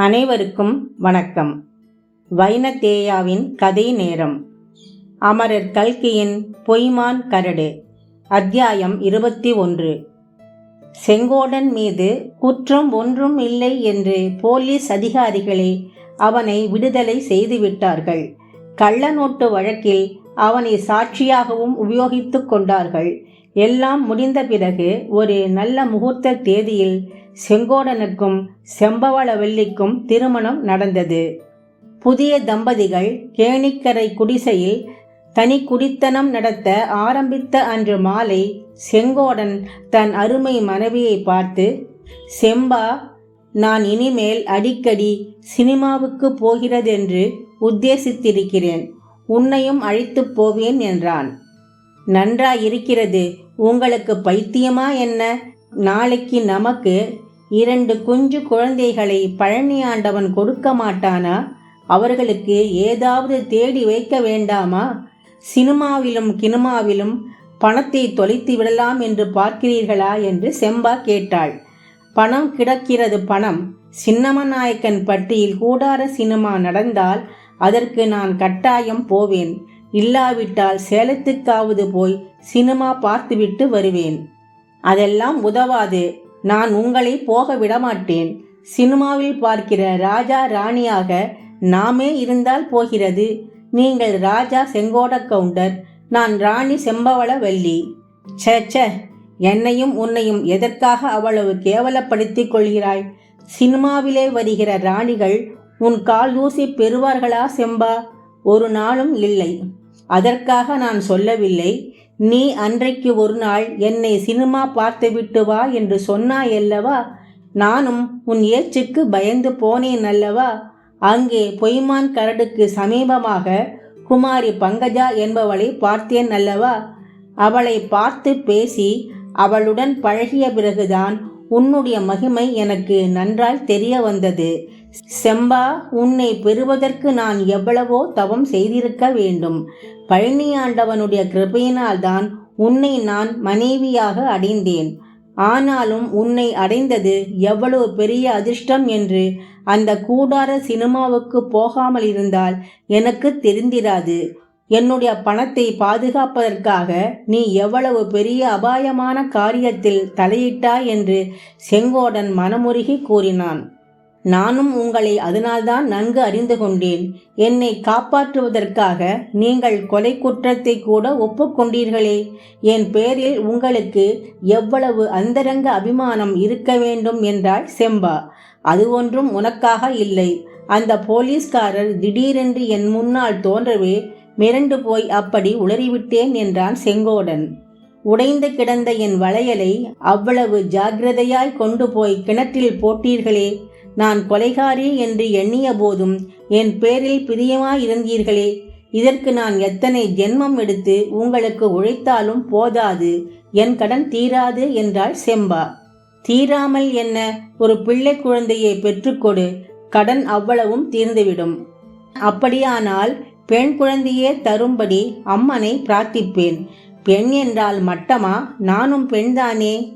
அனைவருக்கும் வணக்கம். வைனத்தேயாவின் கதை நேரம். அமரர் கல்கியின் பொய்மான் கரடு. அத்தியாயம் இருபத்தி ஒன்று. செங்கோடன் மீது குற்றம் ஒன்றும் இல்லை என்று போலீஸ் அதிகாரிகளே அவனை விடுதலை செய்துவிட்டார்கள். கள்ளநோட்டு வழக்கில் அவனை சாட்சியாகவும் உபயோகித்துக் கொண்டார்கள். எல்லாம் முடிந்த பிறகு ஒரு நல்ல முகூர்த்த தேதியில் செங்கோடனுக்கும் செம்பவளவல்லிக்கும் திருமணம் நடந்தது. புதிய தம்பதிகள் கேணிக்கரை குடிசையில் தனி குடித்தனம் நடத்த ஆரம்பித்த அன்று மாலை செங்கோடன் தன் அருமை மனைவியை பார்த்து செம்பா நான் இனிமேல் அடிக்கடி சினிமாவுக்கு போகிறதென்று உத்தேசித்திருக்கிறேன். உன்னையும் அழைத்துப் போவேன் என்றான். நன்றாயிருக்கிறது. உங்களுக்கு பைத்தியமா என்ன? நாளைக்கு நமக்கு இரண்டு குஞ்சு குழந்தைகளை பழனி ஆண்டவன் கொடுக்க மாட்டானா? அவர்களுக்கு ஏதாவது தேடி வைக்க வேண்டாமா? சினிமாவிலும் கினிமாவிலும் பணத்தை தொலைத்து விடலாம் என்று பார்க்கிறீர்களா? என்று செம்பா கேட்டாள். பணம் கிடக்கிறது பணம். சின்னமநாயக்கன் பட்டியில் கூடார சினிமா நடந்தால் அதற்கு நான் கட்டாயம் போவேன். இல்லாவிட்டால் சேலத்துக்காவது போய் சினிமா பார்த்துவிட்டு வருவேன். அதெல்லாம் உதவாது. நான் உங்களை போக விடமாட்டேன். சினிமாவில் பார்க்கிற ராஜா ராணியாக நாமே இருந்தால் போகிறது. நீங்கள் ராஜா செங்கோட கவுண்டர் நான் ராணி செம்பவள வெள்ளி ச்சே ச்சே என்னையும் உன்னையும் எதற்காக அவ்வளவு கேவலப்படுத்திக் கொள்கிறாய்? சினிமாவிலே வருகிற ராணிகள் உன் கால் ஊசி பெறுவார்களா செம்பா? ஒரு நாளும் இல்லை. அதற்காக நான் சொல்லவில்லை. நீ அன்றைக்கு ஒரு நாள் என்னை சினிமா பார்த்துவிட்டு வா என்று சொன்னாயல்லவா நானும் உன் ஏச்சுக்கு பயந்து போனேன் அல்லவா? அங்கே பொய்மான் கரடுக்கு சமீபமாக குமாரி பங்கஜா என்பவளை பார்த்தேன் அல்லவா? அவளை பார்த்து பேசி அவளுடன் பழகிய பிறகுதான் உன்னுடைய மகிமை எனக்கு நன்றாய் தெரிய வந்தது. செம்பா உன்னை பெறுவதற்கு நான் எவ்வளவோ தவம் செய்திருக்க வேண்டும். பழனி ஆண்டவனுடைய கிருபையினால்தான் உன்னை நான் மனைவியாக அடைந்தேன். ஆனாலும் உன்னை அடைந்தது எவ்வளவு பெரிய அதிர்ஷ்டம் என்று அந்த கூடார சினிமாவுக்கு போகாமல் இருந்தால் எனக்கு தெரிந்திராது. என்னுடைய பணத்தை பாதுகாப்பதற்காக நீ எவ்வளவு பெரிய அபாயமான காரியத்தில் தலையிட்டாய் என்று செங்கோடன் மனமுருகி கூறினான். நானும் உங்களை அதனால்தான் நன்கு அறிந்து கொண்டேன். என்னை காப்பாற்றுவதற்காக நீங்கள் கொலை குற்றத்தை கூட ஒப்புக்கொண்டீர்களே என் பேரில் உங்களுக்கு எவ்வளவு அந்தரங்க அபிமானம் இருக்க வேண்டும் என்றாள் செம்பா. அது ஒன்றும் உனக்காக இல்லை. அந்த போலீஸ்காரர் திடீரென்று என் முன்னால் தோன்றவே மிரண்டு போய் அப்படி உளறிவிட்டேன் என்றான் செங்கோடன். உடைந்து கிடந்த என் வளையலை அவ்வளவு ஜாக்கிரதையாய் கொண்டு போய் கிணற்றில் போட்டீர்களே. நான் கொலைகாரி என்று எண்ணிய போதும் என் பேரில் பிரியமாயிருந்தீர்களே. இதற்கு நான் எத்தனை ஜென்மம் எடுத்து உங்களுக்கு உழைத்தாலும் போதாது. என் கடன் தீராது என்றாள் செம்பா. தீராமல் என்ன? ஒரு பிள்ளை குழந்தையை பெற்றுக்கொடு. கடன் அவ்வளவும் தீர்ந்துவிடும். அப்படியானால் பெண் குழந்தையே தரும்படி அம்மனை பிரார்த்திப்பேன். பெண் என்றால் மட்டமா? நானும் பெண்தானே?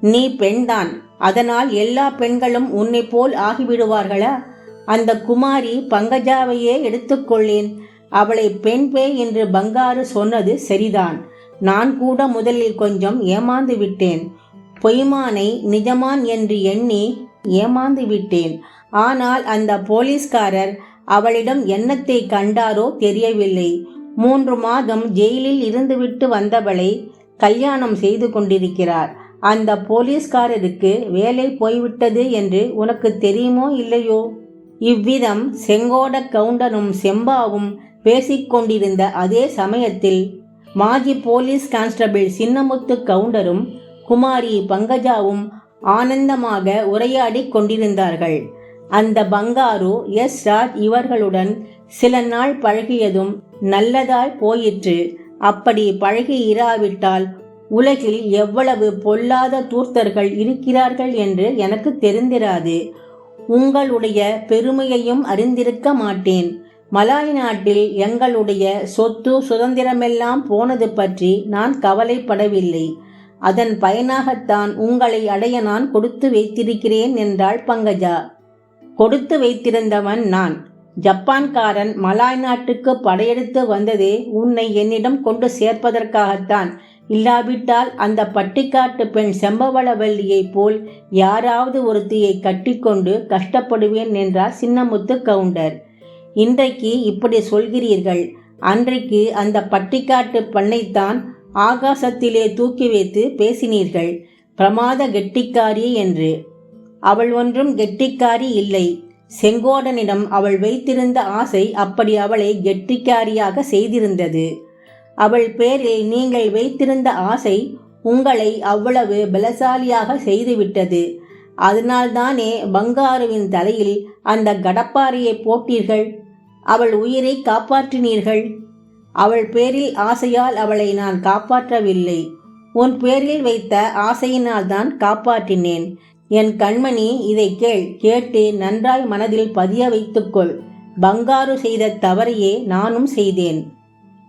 நீ பெண்தான். அதனால் எல்லா பெண்களும் உன்னை போல் ஆகிவிடுவார்களா? அந்த குமாரி பங்கஜாவையே எடுத்துக்கொள்ளேன். அவளை பெண் பே என்று பங்காரு சொன்னது சரிதான். நான் கூட முதலில் கொஞ்சம் ஏமாந்து விட்டேன். பொய்மானை நிஜமான் என்று எண்ணி ஏமாந்து விட்டேன். ஆனால் அந்த போலீஸ்காரர் அவளிடம் எண்ணத்தை கண்டாரோ தெரியவில்லை. மூன்று மாதம் ஜெயிலில் இருந்துவிட்டு வந்தவளை கல்யாணம் செய்து கொண்டிருக்கிறார். அந்த போலீஸ்காரருக்கு வேலை போய்விட்டது என்று உனக்கு தெரியுமோ இல்லையோ? இவ்விதம் செங்கோட கவுண்டனும் செம்பாவும் பேசிக்கொண்டிருந்த அதே சமயத்தில் மாஜி போலீஸ் கான்ஸ்டபிள் சின்னமுத்து கவுண்டரும் குமாரி பங்கஜாவும் ஆனந்தமாக உரையாடி கொண்டிருந்தார்கள். அந்த பங்காரு எஸ். ராஜ் இவர்களுடன் சில நாள் பழகியதும் நல்லதாய் போயிற்று. அப்படி பழகி இராவிட்டால் உலகில் எவ்வளவு பொல்லாத தூர்த்தர்கள் இருக்கிறார்கள் என்று எனக்கு தெரிந்திராது. உங்களுடைய பெருமையையும் அறிந்திருக்க மாட்டேன். மலாய் நாட்டில் எங்களுடைய சொத்து சுதந்திரமெல்லாம் போனது பற்றி நான் கவலைப்படவில்லை. அதன் பயனாகத்தான் உங்களை அடைய நான் கொடுத்து வைத்திருக்கிறேன் என்றாள் பங்கஜா. கொடுத்து வைத்திருந்தவன் நான். ஜப்பான்காரன் மலாய் நாட்டுக்கு படையெடுத்து வந்ததே உன்னை என்னிடம் கொண்டு சேர்ப்பதற்காகத்தான் இல்லாவிட்டால் அந்த பட்டிக்காட்டு பெண் செம்பவளவல்லியைப் போல் யாராவது ஒருத்தியை கட்டிக்கொண்டு கஷ்டப்படுவேன் என்றார் சின்னமுத்து கவுண்டர். இன்றைக்கு இப்படி சொல்கிறீர்கள். அன்றைக்கு அந்த பட்டிக்காட்டு பண்ணைத்தான் ஆகாசத்திலே தூக்கி வைத்து பேசினீர்கள். பிரமாத கெட்டிக்காரி என்று. அவள் ஒன்றும் கெட்டிக்காரி இல்லை. செங்கோடனிடம் அவள் வைத்திருந்த ஆசை அப்படி அவளை கெட்டிக்காரியாக செய்திருந்தது. அவள் பேரில் நீங்கள் வைத்திருந்த ஆசை உங்களை அவ்வளவு பலசாலியாக செய்துவிட்டது. அதனால்தானே பங்காருவின் தலையில் அந்த கடப்பாரியை போட்டீர்கள்? அவள் உயிரை காப்பாற்றினீர்கள்? அவள் பேரில் ஆசையால் அவளை நான் காப்பாற்றவில்லை. உன் பேரில் வைத்த ஆசையினால் தான் காப்பாற்றினேன். என் கண்மணி இதை கேள் கேட்டு நன்றாய் மனதில் பதிய வைத்துக்கொள். பங்காரு செய்த தவறையே நானும் செய்தேன்.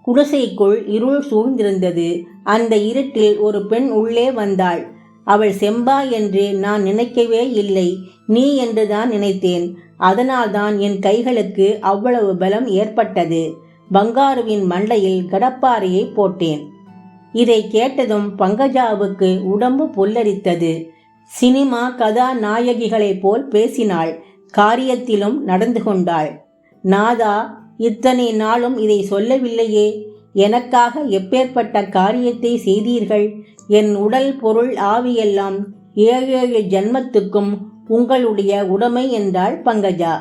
குடிசைக்குள் இருள் சூழ்ந்திருந்தது. அந்த இருட்டில் ஒரு பெண் உள்ளே வந்தாள். அவள் செம்பா என்று நான் நினைக்கவே இல்லை. நீ என்றுதான் நினைத்தேன். அதனால்தான் என் கைகளுக்கு அவ்வளவு பலம் ஏற்பட்டது. பங்காருவின் மண்டையில் கடப்பாறையை போட்டேன். இதை கேட்டதும் பங்கஜாவுக்கு உடம்பு புல்லரித்தது. சினிமா கதாநாயகிகளைப் போல் பேசினாள். காரியத்திலும் நடந்து கொண்டாள். நாதா இத்தனை நாளும் இதை சொல்லவில்லையே. எனக்காக எப்பேற்பட்ட காரியத்தை செய்தீர்கள்? என் உடல் பொருள் ஆவியெல்லாம் ஏழு ஏழு ஜன்மத்துக்கும் உங்களுடைய உடைமை என்றாள் பங்கஜா.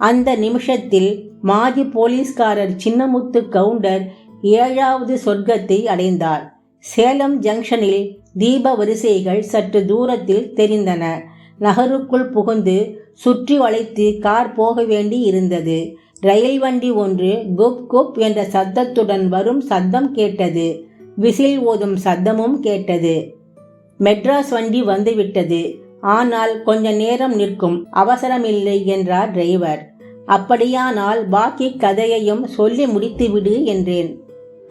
அந்த நிமிஷத்தில் மாஜி போலீஸ்காரர் சின்னமுத்து கவுண்டர் ஏழாவது சொர்க்கத்தை அடைந்தார். சேலம் ஜங்ஷனில் தீப வரிசைகள் சற்று தூரத்தில் தெரிந்தன. நகருக்குள் புகுந்து சுற்றி வளைத்து கார் போக வேண்டி இருந்தது. ரயில் வண்டி ஒன்று குப் குப் என்ற சத்தத்துடன் வரும் சத்தம் கேட்டது. விசில் ஓதும் சத்தமும் கேட்டது. மெட்ராஸ் வண்டி வந்துவிட்டது. ஆனால் கொஞ்ச நேரம் நிற்கும் அவசரமில்லை என்றார் டிரைவர். அப்படியானால் பாக்கி கதையையும் சொல்லி முடித்துவிடு என்றேன்.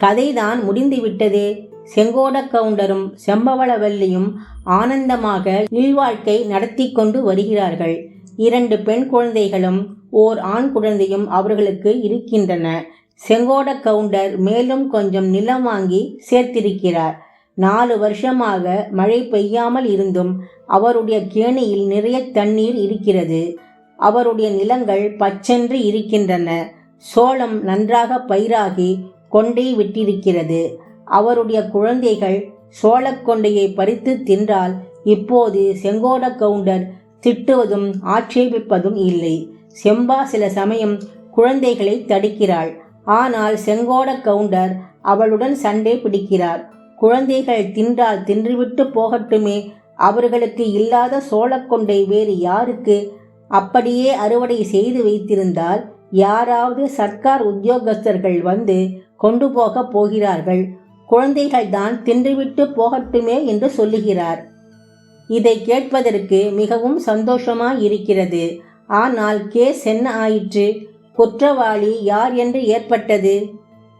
கதைதான் முடிந்துவிட்டதே. செங்கோட கவுண்டரும் செம்பவளவல்லியும் ஆனந்தமாக இல்வாழ்க்கை நடத்தி கொண்டு வருகிறார்கள். இரண்டு பெண் குழந்தைகளும் ஓர் ஆண் குழந்தையும் அவர்களுக்கு இருக்கின்றன. செங்கோட கவுண்டர் மேலும் கொஞ்சம் நிலம் வாங்கி சேர்த்திருக்கிறார். நாலு வருஷமாக மழை பெய்யாமல் இருந்தும் அவருடைய கேணியில் நிறைய தண்ணீர் இருக்கிறது. அவருடைய நிலங்கள் பச்சென்று இருக்கின்றன. சோளம் நன்றாக பயிராகி கொண்டை விட்டிருக்கிறது. அவருடைய குழந்தைகள் சோளக்கொண்டையை பறித்து தின்றால் இப்போது செங்கோட கவுண்டர் திட்டுவதும் ஆட்சேபிப்பதும் இல்லை. செம்பா சில சமயம் குழந்தைகளை தடுக்கிறாள். ஆனால் செங்கோட கவுண்டர் அவளுடன் சண்டை பிடிக்கிறார். குழந்தைகள் தின்றால் தின்றுவிட்டு போகட்டுமே அவர்களுக்கு இல்லாத சோளக்கொண்டை வேறு யாருக்கு? அப்படியே அறுவடை செய்து வைத்திருந்தால் யாராவது சர்க்கார் உத்தியோகஸ்தர்கள் வந்து கொண்டு போக போகிறார்கள். குழந்தைகள் தான் தின்றுவிட்டு போகட்டுமே என்று சொல்லுகிறார். இதை கேட்பதற்கு மிகவும் சந்தோஷமாய் இருக்கிறது. ஆனால் கேஸ் என்ன ஆயிற்று. குற்றவாளி யார் என்று ஏற்பட்டது?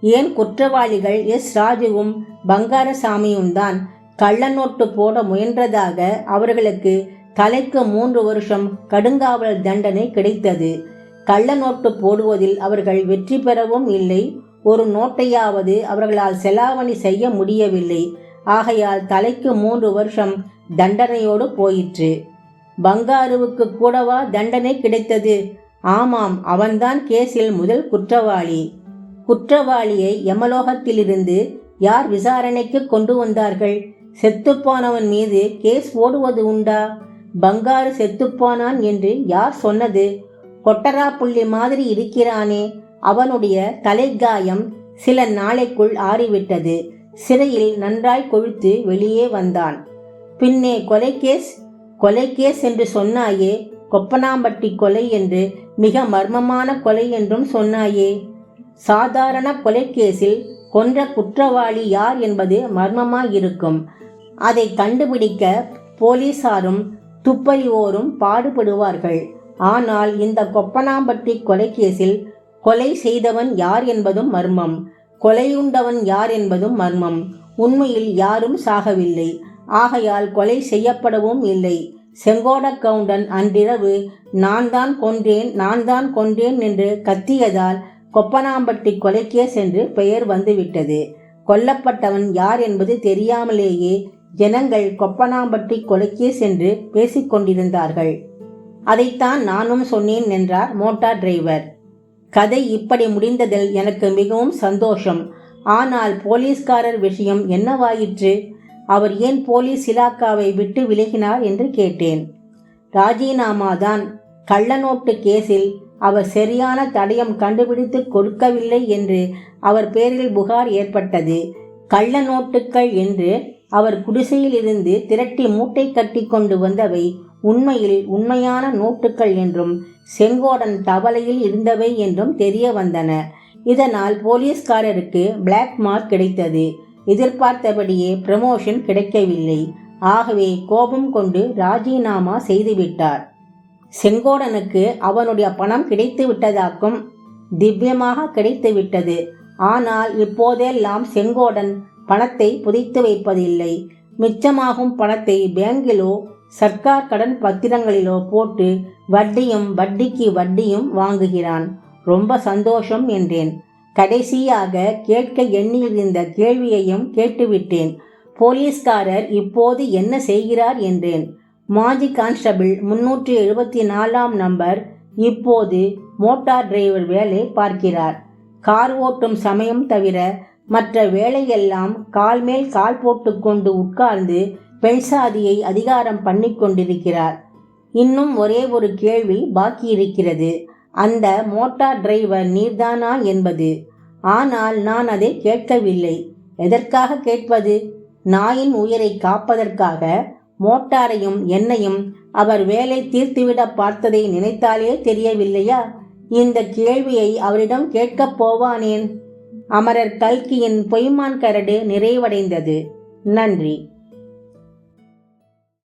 ஏன் குற்றவாளிகள் எஸ். ராஜுவும் பங்காரசாமியும் தான் கள்ள நோட்டு போட முயன்றதாக அவர்களுக்கு தலைக்கு மூன்று வருஷம் கடுங்காவல் தண்டனை கிடைத்தது. கள்ள நோட்டு போடுவதில் அவர்கள் வெற்றி பெறவும் இல்லை. ஒரு நோட்டையாவது அவர்களால் செலாவணி செய்ய முடியவில்லை. ஆகையால் தலைக்கு மூன்று வருஷம் தண்டனையோடு போயிற்று. பங்காருவுக்கு கூடவா தண்டனை கிடைத்தது? ஆமாம் அவன்தான் கேஸில் முதல் குற்றவாளி. குற்றவாளியை யமலோகத்திலிருந்து யார் விசாரணைக்கு கொண்டு வந்தார்கள்? செத்துப்போனவன் மீது கேஸ் ஓடுவது உண்டா? பங்காரு செத்துப்போனான் என்று யார் சொன்னது? கொட்டரா புள்ளி மாதிரி இருக்கிறானே அவனுடைய தலைக்காயம் சில நாளைக்குள் ஆறிவிட்டது. சிறையில் நன்றாய் கொழுத்து வெளியே வந்தான். பின்னே கொலைகேஸ் கொலைகேஸ் என்று சொன்னாயே கொப்பனாம்பட்டி கொலை என்று மிக மர்மமான கொலை என்றும் சொன்னாயே. சாதாரண கொலைகேஸில் கொன்ற குற்றவாளி யார் என்பது மர்மமாயிருக்கும். அதை கண்டுபிடிக்க போலீசாரும் துப்பறிவோரும் பாடுபடுவார்கள். ஆனால் இந்த கொப்பனாம்பட்டி கொலைகேஸில் கொலை செய்தவன் யார் என்பதும் மர்மம். கொலையுண்டவன் யார் என்பதும் மர்மம். உண்மையில் யாரும் சாகவில்லை. ஆகையால் கொலை செய்யப்படவும் இல்லை. செங்கோட கவுண்டன் அன்றிரவு நான் தான் கொன்றேன் நான் தான் கொன்றேன் என்று கத்தியதால் கொப்பனாம்பட்டி கொலைக்கே சென்று பெயர் வந்துவிட்டது. கொல்லப்பட்டவன் யார் என்பது தெரியாமலேயே ஜனங்கள் கொப்பனாம்பட்டி கொலைக்கே சென்று பேசிக்கொண்டிருந்தார்கள் அதைத்தான் நானும் சொன்னேன் என்றார் மோட்டார் டிரைவர். கதை இப்படி முடிந்ததில் எனக்கு மிகவும் சந்தோஷம். ஆனால் போலீஸ்காரர் விஷயம் என்னவாயிற்று? அவர் ஏன் போலீஸ் இலாக்காவை விட்டு விலகினார் என்று கேட்டேன். ராஜினாமா தான் கள்ள நோட்டு கேஸில் அவர் சரியான தடயம் கண்டுபிடித்து கொடுக்கவில்லை என்று அவர் பேரில் புகார் ஏற்பட்டது. கள்ள நோட்டுக்கள் என்று அவர் குடிசையில் இருந்து திரட்டி மூட்டை கட்டி கொண்டு வந்தவை உண்மையில் உண்மையான நோட்டுகள் என்றும் செங்கோடன் தவளையில் இருந்தவை என்றும் தெரிய வந்தன. இதனால் போலீஸ்காரருக்கு பிளாக் மார்க் கிடைத்தது. எதிர்பார்த்தபடியே ப்ரமோஷன் கிடைக்கவில்லை. ஆகவே கோபம் கொண்டு ராஜினாமா செய்துவிட்டார். செங்கோடனுக்கு அவனுடைய பணம் கிடைத்து விட்டதாக்கும் திவ்யமாக கிடைத்து விட்டது ஆனால் இப்போதெல்லாம் செங்கோடன் பணத்தை புதைத்து வைப்பதில்லை. மிச்சமாகும் பணத்தை பேங்கிலோ சர்க்கார் கடன் பத்திரங்களிலோ போட்டு வட்டியும் வட்டிக்கு வட்டியும் வாங்குகிறான். ரொம்ப சந்தோஷம் என்றேன். கடைசியாக கேட்க எண்ணியிருந்த கேள்வியையும் கேட்டுவிட்டேன். போலீஸ்காரர் இப்போது என்ன செய்கிறார் என்றேன். மாஜி கான்ஸ்டபிள் முன்னூற்றி எழுபத்தி நாலாம் நம்பர் இப்போது மோட்டார் டிரைவர் வேலை பார்க்கிறார். கார் ஓட்டும் சமயம் தவிர மற்ற வேலையெல்லாம் கால் மேல் கால் போட்டுக்கொண்டு உட்கார்ந்து பெண் சாதியை அதிகாரம் பண்ணி கொண்டிருக்கிறார். இன்னும் ஒரே ஒரு கேள்வி பாக்கி இருக்கிறது அந்த மோட்டார் டிரைவர் நீர்தானா என்பது? ஆனால் நான் அதை கேட்கவில்லை. எதற்காக கேட்பது? நாயின் உயிரை காப்பதற்காக மோட்டாரையும் என்னையும் அவர் வேலை தீர்த்துவிட பார்த்ததை நினைத்தாலே தெரியவில்லையா? இந்த கேள்வியை அவரிடம் கேட்கப் போவானேன். அமரர் கல்கியின் பொய்மான் கரடு நிறைவடைந்தது. நன்றி.